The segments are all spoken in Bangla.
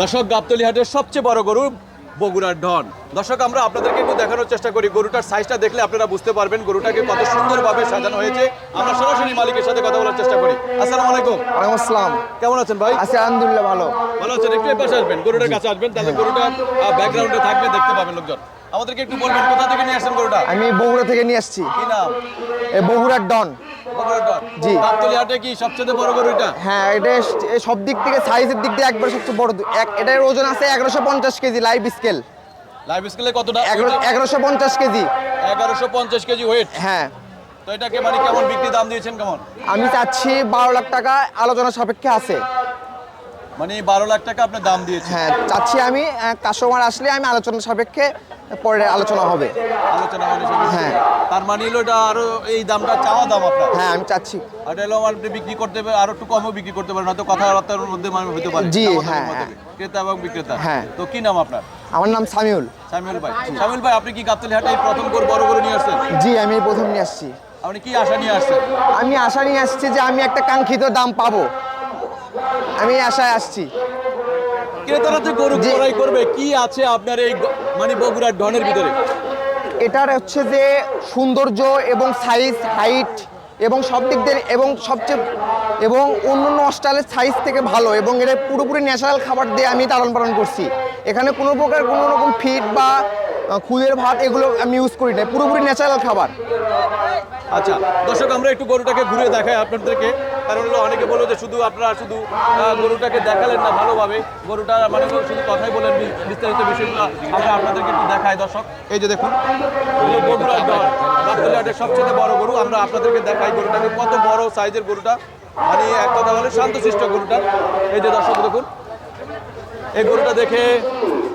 দর্শক গাবতলি হাটের সবচেয়ে বড় গরু বগুড়ার ডন দর্শক আমরা আপনাদেরকে একটু দেখানোর চেষ্টা করি। গরুটার সাইজটা দেখলে আপনারা বুঝতে পারবেন গরুটাকে কত সুন্দরভাবে সাজানো হয়েছে। আমরা সরাসরি মালিকের সাথে কথা বলার চেষ্টা করি। আসসালামু আলাইকুম। ওয়ালাইকুম আসসালাম। কেমন আছেন ভাই? আছি আলহামদুলিল্লাহ ভালো। ভালো আছেন? একটু এপাশে আসবেন গরুটার কাছে আসবেন। তাহলে গরুটা ব্যাকগ্রাউন্ডে থাকবে দেখতে পাবেন লোকজন। আমাদেরকে একটু বলবেন কোথা থেকে নিয়ে আসছেন গরুটা? আমি বগুড়া থেকে নিয়ে আসছি। কি নাম? বগুড়ার ডন। জি। হাটে কি সবচেয়ে বড় গরু এটা? হ্যাঁ এটা সব দিক থেকে সাইজের দিক দিয়ে একবার সবচেয়ে বড় এক এটার ওজন আছে এগারোশো পঞ্চাশ কেজি লাইভ স্কেল লাইভ স্কেলে কতটা? এগারোশো পঞ্চাশ কেজি। এগারোশো পঞ্চাশ কেজি ওয়েট হ্যাঁ। তো এটাকে মানে কেমন বিক্রি দাম দিয়েছেন কেমন? আমি চাচ্ছি বারো লাখ টাকা আলোচনা সাপেক্ষে আছে। মানে বারো লাখ টাকা আপনার দাম দিয়েছেন। হ্যাঁ চাচ্ছি আমি কাস্টমার আসলে আমি আলোচনা সাপেক্ষে পরে আলোচনা হবে। আলোচনা সেটা। হ্যাঁ। তার মানে হলো এটা আরও এই দামটা চাওয়া দাম আপনার। হ্যাঁ আমি চাচ্ছি। আর এটা আপনি বিক্রি করতে পারে আরও একটু কমও বিক্রি করতে পারেন হয়তো কথাবার্তার মধ্যে মানে হতে পারে। জি, হ্যাঁ, ক্রেতা এবং বিক্রেতা। হ্যাঁ। তো কি নাম আপনার? আমার নাম সামিউল। সামিউল ভাই। সামিউল ভাই আপনি কি গাবতলি হাটে প্রথম করে বড় করে নিয়ে আসছেন? জি আমি প্রথম নিয়ে আসছি। আপনি কি আশা নিয়ে আসছেন? আমি আশা নিয়ে আসছি যে আমি একটা কাঙ্ক্ষিত দাম পাবো। আমি আশায় আসছি। ক্রেতারা যে গরু। ক্রয় করবে কি আছে আপনার এই মানে বগুড়ার ডনের ভিতরে? এটার হচ্ছে যে সৌন্দর্য এবং সাইজ হাইট এবং সব দিক দিয়ে এবং সবচেয়ে এবং অন্য অন্য অস্টাইলের সাইজ থেকে ভালো এবং এটা পুরোপুরি ন্যাচারাল খাবার দিয়ে আমি লালন পালন করছি। এখানে কোনো প্রকার কোনো রকম ফিড বা খুদের ভাত এগুলো আমি ইউজ করি না পুরোপুরি ন্যাচারাল খাবার। আচ্ছা দর্শক আমরা একটু গরুটাকে ঘুরে দেখাই আপনাদেরকে। কারণ হলো অনেকে বলো যে শুধু আপনারা শুধু গরুটাকে দেখালেন না ভালোভাবে। গরুটা মানে শুধু কথাই বলেন বিস্তারিত বিষয়গুলো আমরা আপনাদেরকে একটু দেখাই, দর্শক। এই যে দেখুন বগুড়ার সবচেয়ে বড় গরু। আমরা আপনাদেরকে দেখাই গরুটাকে, কত বড় সাইজের গরুটা। মানে এক কথা বলে শান্তশিষ্ট গরুটা। এই যে দর্শক দেখুন, এই গরুটা দেখে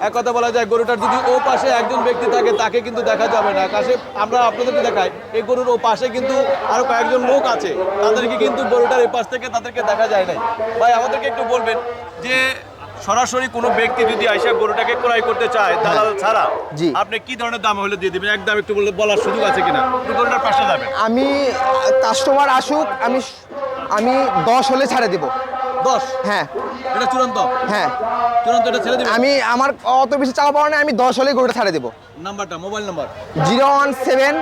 এক কথা বলা যায় গরুটার যদি ও পাশে একজন ব্যক্তি থাকে তাকে কিন্তু দেখা যাবে না। কাছে আমরা আপনাদেরকে দেখাই এই গরুর ও পাশে কিন্তু আরও কয়েকজন লোক আছে। তাদেরকে কিন্তু গরুটার এই পাশ থেকে তাদেরকে দেখা যায় নাই। ভাই আমাদেরকে একটু বলবেন যে সরাসরি কোনো ব্যক্তি যদি আইসা গরুটাকে ক্রয় করতে চায় দালাল ছাড়া জি। আপনি কি ধরনের দাম হলে দিয়ে দিবেন? একদম একটু বলে বলার সুযোগ আছে কিনা? গরুটার পাশে যাবেন। আমি কাস্টমার আসুক আমি আমি দশ হলে ছাড়ে দেব। দশ। হ্যাঁ। এটা চূড়ান্ত? হ্যাঁ। চূড়ান্ত এটা ছেড়ে দিবেন? আমি আমার অত বেশি চাওয়া পাওয়া নেই আমি দশ হলে গরুটা ছাড়ে দেবো। নাম্বারটা mobile number? Zero one seven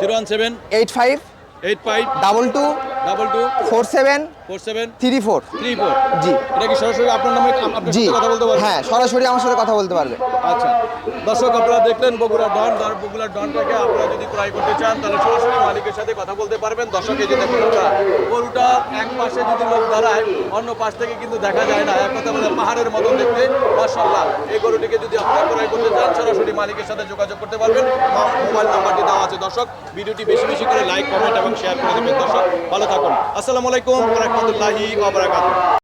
zero one seven eight five eight five double two double two four seven four seven three four. Three four. জি। এটা কি সরাসরি আপনার নামে জি। কথা বলতে পারবেন হ্যাঁ সরাসরি আমার সাথে কথা বলতে পারবে। আচ্ছা। দর্শক আপনারা দেখলেন বগুড়া ডন ডন বগুড়ার ডনটাকে আপনারা যদি ক্রয় করতে চান তাহলে সরাসরি মালিকের সাথে কথা বলতে পারবেন। দর্শক এই যে দেখুন গরুটা গরুটা এক পাশে যদি লোক দাঁড়ায়, অন্য পাশ থেকে কিন্তু দেখা যায় না। এক কথা বলে পাহাড়ের মতো দেখতে মার্শাল্লাহ এই গরুটিকে যদি আপনারা ক্রয় করতে চান, সরাসরি মালিকের সাথে যোগাযোগ করতে পারবেন। মোবাইল নাম্বারটি দেওয়া আছে, দর্শক। ভিডিওটি বেশি বেশি করে লাইক, কমেন্ট এবং শেয়ার করে দেবেন, দর্শক। ভালো থাকুন। আসসালামু আলাইকুম রহমতুল্লাহি